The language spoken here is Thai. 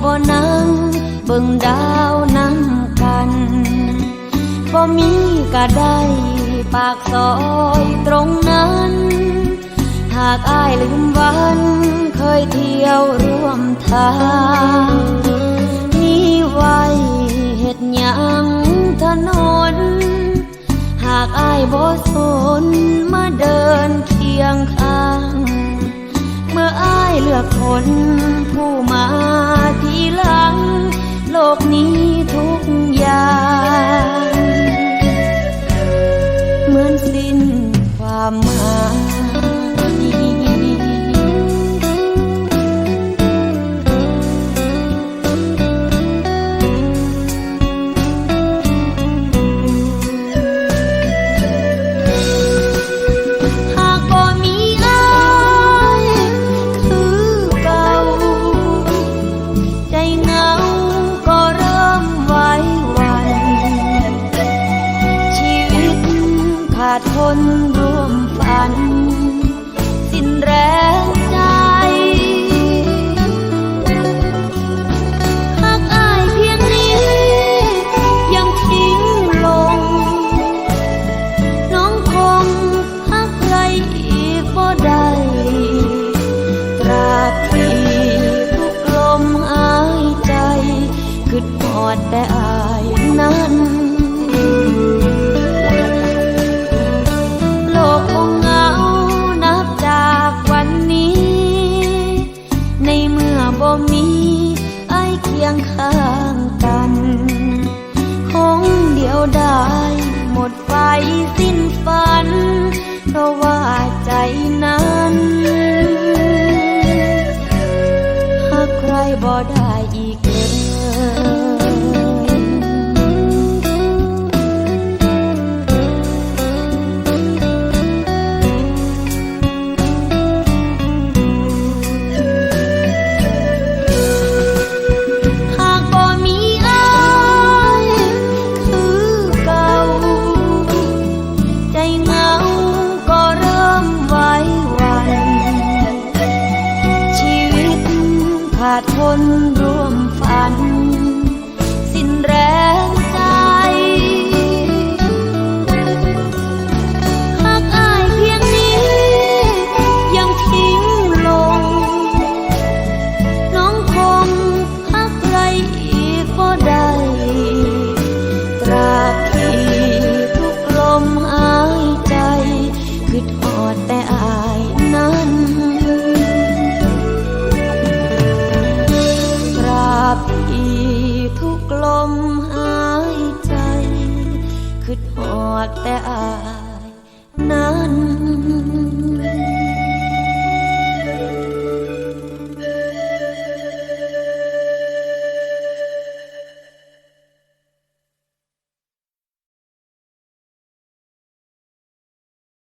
บิ่งดาวนำกันบ่มีก็ได้ปากซอยตรงนั้น หากอายลืมวันเคยเที่ยวร่วมทางมีไว้เฮ็ดหยังถนน หากอายบ่สนมาเดินเคียงข้าง เลือกคนผู้มาทีหลัง โลกนี้ทุกอย่าง เหมือนสิ้นความหมาย คนร่วมฝัน สิ้นแรงใจ หากอายเพียงนี้ ยังทิ้งลง น้องคงหักใครอีกบ่ได้ตราบที่ทุกลมอายใจ คือดอดแต่อายนั้น thank you đã าดทนร่วมฝัน มหายใจ คือหอดแต่อายนะ